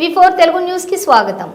TV four Telugu న్యూస్కి స్వాగతం.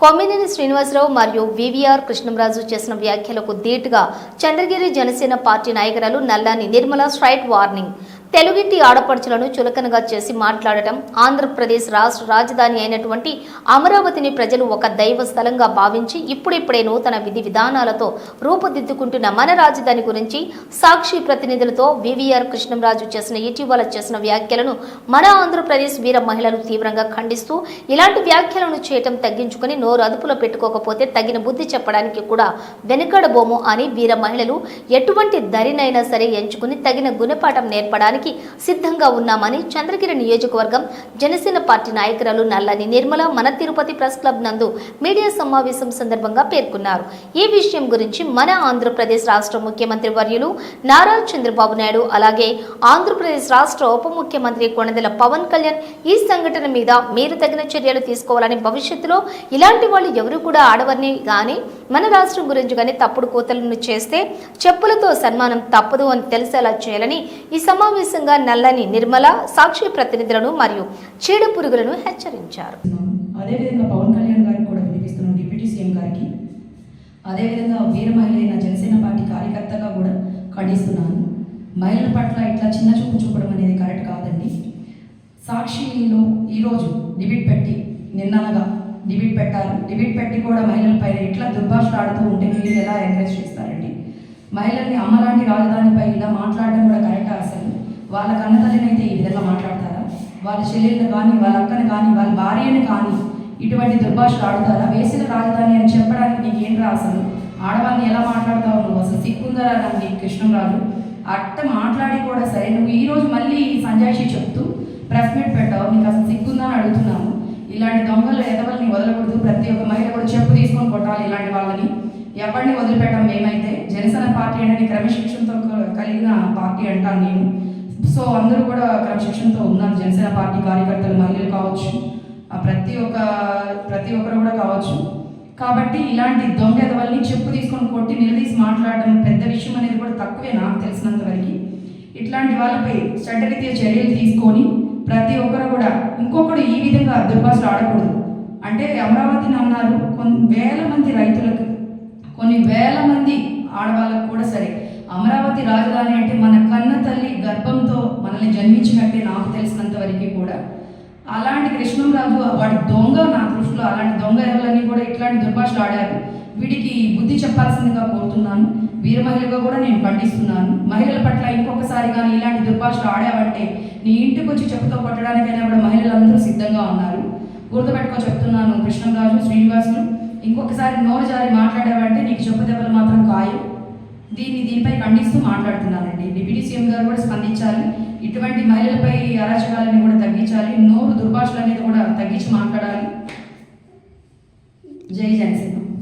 కొమ్మినేని శ్రీనివాసరావు మరియు వివిఆర్ కృష్ణంరాజు చేసిన వ్యాఖ్యలకు ధీటుగా చంద్రగిరి జనసేన పార్టీ నాయకురాలు నల్లాని నిర్మల స్ట్రైట్ వార్నింగ్. తెలుగింటి ఆడపడుచులను చులకనగా చేసి మాట్లాడటం ఆంధ్రప్రదేశ్ రాష్ట్ర రాజధాని అయినటువంటి అమరావతిని ప్రజలు ఒక దైవ స్థలంగా భావించి ఇప్పుడిప్పుడే నూతన విధి విధానాలతో రూపుదిద్దుకుంటున్న మన రాజధాని గురించి సాక్షి ప్రతినిధులతో వివిఆర్ కృష్ణంరాజు చేసిన ఇటీవల చేసిన వ్యాఖ్యలను మన ఆంధ్రప్రదేశ్ వీర మహిళలు తీవ్రంగా ఖండిస్తూ ఇలాంటి వ్యాఖ్యలను చేయటం తగ్గించుకుని నోరు అదుపులో పెట్టుకోకపోతే తగిన బుద్ధి చెప్పడానికి కూడా వెనుకడబోము అని వీర మహిళలు ఎటువంటి దరినైనా సరే ఎంచుకుని తగిన గుణపాఠం నేర్పడానికి సిద్ధంగా ఉన్నామని చంద్రగిరి నియోజకవర్గం జనసేన పార్టీ నాయకురాలు నల్లని నిర్మల మన తిరుపతి ప్రెస్ క్లబ్ నందు మీడియా సమావేశం సందర్భంగా పేర్కొన్నారు. ఈ విషయం గురించి మన ఆంధ్రప్రదేశ్ రాష్ట్ర ముఖ్యమంత్రి వర్యులు నారా చంద్రబాబు నాయుడు అలాగే ఆంధ్రప్రదేశ్ రాష్ట్ర ఉప ముఖ్యమంత్రి కొణదెల పవన్ కళ్యాణ్ ఈ సంఘటన మీద మీరు తగిన చర్యలు తీసుకోవాలని భవిష్యత్తులో ఇలాంటి వాళ్ళు ఎవరు కూడా ఆడవని కానీ మన రాష్ట్రం గురించి కానీ తప్పుడు కోతలను చేస్తే చెప్పులతో సన్మానం తప్పదు అని తెలిసేలా చేయాలని ఈ సమావేశం ఆవేశంగా నల్లని నిర్మల సాక్షి ప్రతినిధులను మరియు చీడ పురుగులను హెచ్చరించారు. అదేవిధంగా పవన్ కళ్యాణ్ గారికి కూడా వినిపిస్తున్నాం డిప్యూటీ సీఎం గారికి అదేవిధంగా వీర మహిళ అయిన జనసేన పార్టీ కార్యకర్తగా కూడా ఖండిస్తున్నాను. మహిళల పట్ల ఇట్లా చిన్న చూపు చూపడం అనేది కరెక్ట్ కాదండి. సాక్షిలో ఈరోజు డిబిట్ పెట్టి నిన్ననగా డిబిట్ పెట్టారు. డిబిట్ పెట్టి కూడా మహిళలపై ఇట్లా దుర్భాషలు ఆడుతూ ఉంటే మీరు ఎలా ఎంకరేజ్ చేస్తారండి? మహిళల్ని అమ్మలాంటి రాజధానిపై ఇలా మాట్లాడడం కూడా కరెక్ట్ అసలు? వాళ్ళ కన్నతల్లినైతే ఈ విధంగా మాట్లాడతారా? వాళ్ళ చెల్లెళ్ళు కానీ వాళ్ళ అక్కని కానీ వాళ్ళ భార్యని కానీ ఇటువంటి దుర్భాషలు ఆడుతారా? వేసిన రాజధాని అని చెప్పడానికి నీకేంట్రా అసలు? ఆడవాళ్ళని ఎలా మాట్లాడతావు నువ్వు? అసలు సిగ్గుందరా నీకు కృష్ణంరాజు. అట్ట మాట్లాడి కూడా సరే నువ్వు ఈరోజు మళ్ళీ సంజాయిషి చెప్తూ ప్రెస్ మీట్ పెట్టావు. నీకు అసలు సిక్కుందా అని అడుగుతున్నాము. ఇలాంటి దొంగలు ఎదవల్ని వదలకూడదు. ప్రతి ఒక్క మహిళ కూడా చెప్పు తీసుకొని కొట్టాలి ఇలాంటి వాళ్ళని. ఎవరిని వదిలిపెట్టాం మేమైతే? జనసేన పార్టీ అనేది క్రమశిక్షణతో కలిగిన పార్టీ అంటాను నేను. సో అందరూ కూడా క్రమశిక్షణతో ఉన్నారు. జనసేన పార్టీ కార్యకర్తలు మహిళలు కావచ్చు ప్రతి ఒక్క ప్రతి ఒక్కరు కూడా కావచ్చు. కాబట్టి ఇలాంటి దొంగ ఎదవల్ని చెప్పు తీసుకొని కొట్టి నిలదీసి మాట్లాడడం పెద్ద విషయం అనేది కూడా తక్కువే నాకు తెలిసినంత వరకు. ఇట్లాంటి వాళ్ళపై చట్టరీత్యా చర్యలు తీసుకొని ప్రతి ఒక్కరు కూడా ఇంకొకడు ఈ విధంగా దుర్భాషలు ఆడకూడదు. అంటే అమరావతిని అన్నారు కొన్ని వేల మంది రైతులకు కొన్ని వేల మంది ఆడవాళ్ళకు కూడా సరే. అమరావతి రాజధాని అంటే మన కన్న తల్లి గర్భంతో మనల్ని జన్మించినట్టే నాకు తెలిసినంత వరకు కూడా అలాంటి కృష్ణంరాజు వాడి దొంగ నా దృష్టిలో. అలాంటి దొంగ ఎవరని కూడా ఇట్లాంటి దుర్భాషలు ఆడారు. వీడికి బుద్ధి చెప్పాల్సిందిగా కోరుతున్నాను. వీర మహిళగా కూడా నేను ఖండిస్తున్నాను మహిళల పట్ల ఇంకొకసారి కానీ ఇలాంటి దుర్భాషలు ఆడావంటే నీ ఇంటికి వచ్చి చెప్పుతో కొట్టడానికైనా కూడా మహిళలందరూ సిద్ధంగా ఉన్నారు. గుర్తుపెట్టుకో చెప్తున్నాను కృష్ణంరాజు శ్రీనివాసులు ఇంకొకసారి నోరు జారి మాట్లాడావంటే నీకు చెప్పు దెబ్బలు మాత్రం ఖాయం దీన్ని దీనిపై ఖండిస్తూ మాట్లాడుతున్నానండి. డిప్యూటీ సీఎం గారు కూడా స్పందించాలి ఇటువంటి మహిళలపై అరాచకాలని కూడా తగ్గించాలి. నోరు దుర్భాషలు అనేది కూడా తగ్గించి మాట్లాడాలి. జై జనసేన.